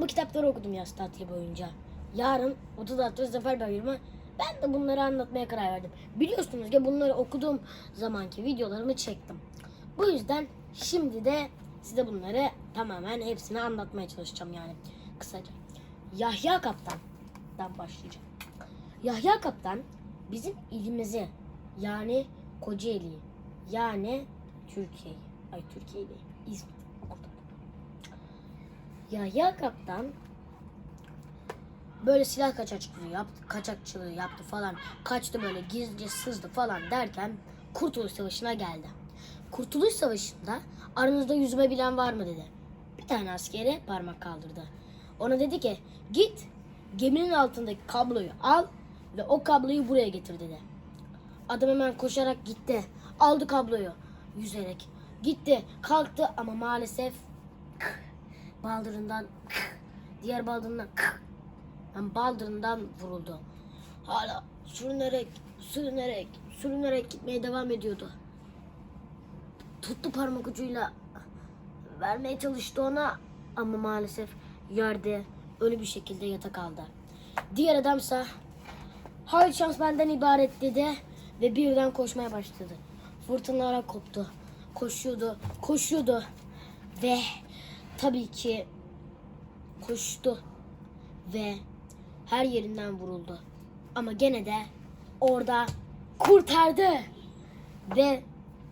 Bu kitapları okudum yaz tatili boyunca. Yarın 36 Zafer Bayramı ben de bunları anlatmaya karar verdim. Biliyorsunuz ki bunları okuduğum zamanki videolarımı çektim. Bu yüzden şimdi de size bunları tamamen hepsini anlatmaya çalışacağım yani kısaca. Yahya Kaptan'dan başlayacağım. Yahya Kaptan bizim ilimizi yani Kocaeli yani Türkiye'yi ay Türkiye değil İzmit okudum. Yahya Kaptan böyle silah kaçakçılığı yaptı, kaçakçılığı yaptı falan. Kaçtı böyle gizlice sızdı falan derken Kurtuluş Savaşı'na geldi. Kurtuluş Savaşı'nda aranızda yüzme bilen var mı dedi. Bir tane askeri parmak kaldırdı. Ona dedi ki git geminin altındaki kabloyu al ve o kabloyu buraya getir dedi. Adam hemen koşarak gitti. Aldı kabloyu yüzerek. Gitti kalktı ama maalesef baldırından diğer baldırından yani baldırından vuruldu. Hala sürünerek, sürünerek, sürünerek gitmeye devam ediyordu. Tuttu parmak ucuyla vermeye çalıştı ona ama maalesef yerde ölü bir şekilde yata kaldı. Diğer adamsa hayır şans benden ibaret dedi ve birden koşmaya başladı. Fırtınalara koptu. Koşuyordu, koşuyordu ve tabii ki koştu ve her yerinden vuruldu. Ama gene de orada kurtardı ve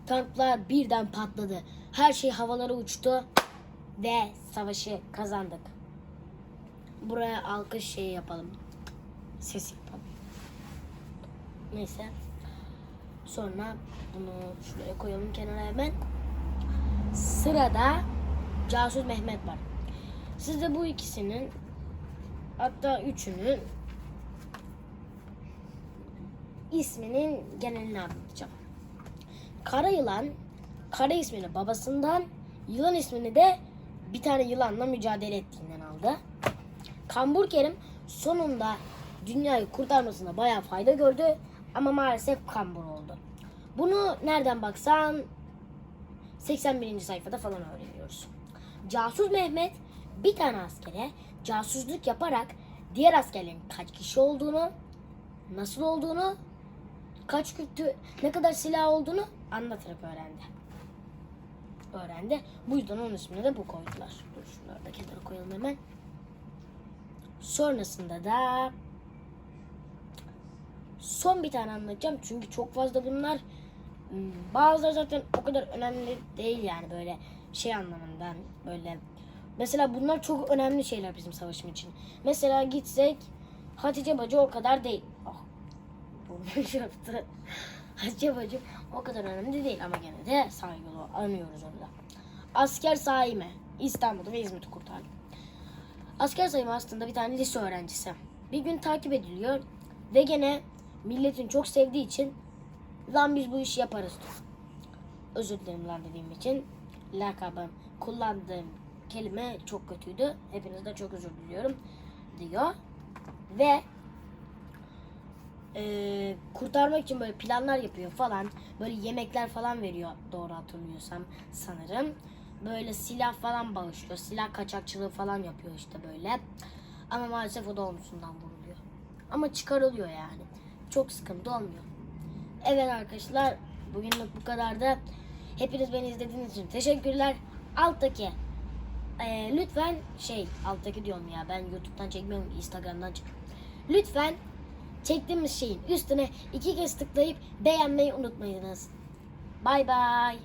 tanklar birden patladı. Her şey havalara uçtu ve savaşı kazandık. Buraya alkış şeyi yapalım. Ses yapalım. Neyse. Sonra bunu şuraya koyalım kenara hemen. Sırada Casus Mehmet var. Size bu ikisinin hatta üçünün isminin genelini anlatacağım. Kara yılan, kara ismini babasından, yılan ismini de bir tane yılanla mücadele ettiğinden aldı. Kambur Kerim sonunda dünyayı kurtarmasına bayağı fayda gördü ama maalesef kambur oldu. Bunu nereden baksan 81. sayfada falan öğreniyoruz. Casus Mehmet bir tane askere casusluk yaparak diğer askerlerin kaç kişi olduğunu, nasıl olduğunu, kaç kötü, ne kadar silah olduğunu anlatarak öğrendi. Öğrendi. Bu yüzden onun ismini de bu koydular. Dur şunları da kenara koyalım hemen. Sonrasında da son bir tane anlatacağım. Çünkü çok fazla bunlar hmm, bazıları zaten o kadar önemli değil yani böyle şey anlamından böyle. Mesela bunlar çok önemli şeyler bizim savaşım için. Mesela gitsek Hatice Bacı o kadar değil. Oh, burnum yaptı. Hatice Bacı o kadar önemli değil ama gene de saygılı anıyoruz orada. Asker Saime İstanbul'u ve İzmit'i kurtardı. Asker Saime aslında bir tane lise öğrencisi. Bir gün takip ediliyor ve gene milletin çok sevdiği için lan biz bu işi yaparız diyor. Özür dilerim lan dediğim için. Lakabım, kullandığım kelime çok kötüydü. Hepinizden çok özür diliyorum diyor. Ve eee, kurtarmak için böyle planlar yapıyor falan. Böyle yemekler falan veriyor doğru hatırlıyorsam sanırım. Böyle silah falan bağışlıyor. Silah kaçakçılığı falan yapıyor işte böyle. Ama maalesef o da omzundan vuruluyor. Ama çıkarılıyor yani. Çok sıkıntı olmuyor. Evet arkadaşlar bugünlük bu kadar da. Hepiniz beni izlediğiniz için teşekkürler. Alttaki eee, lütfen şey alttaki diyorum ya ben YouTube'dan çekmiyorum Instagram'dan çekiyorum. Lütfen çektiğimiz şeyin üstüne iki kez tıklayıp beğenmeyi unutmayınız. Bay bay.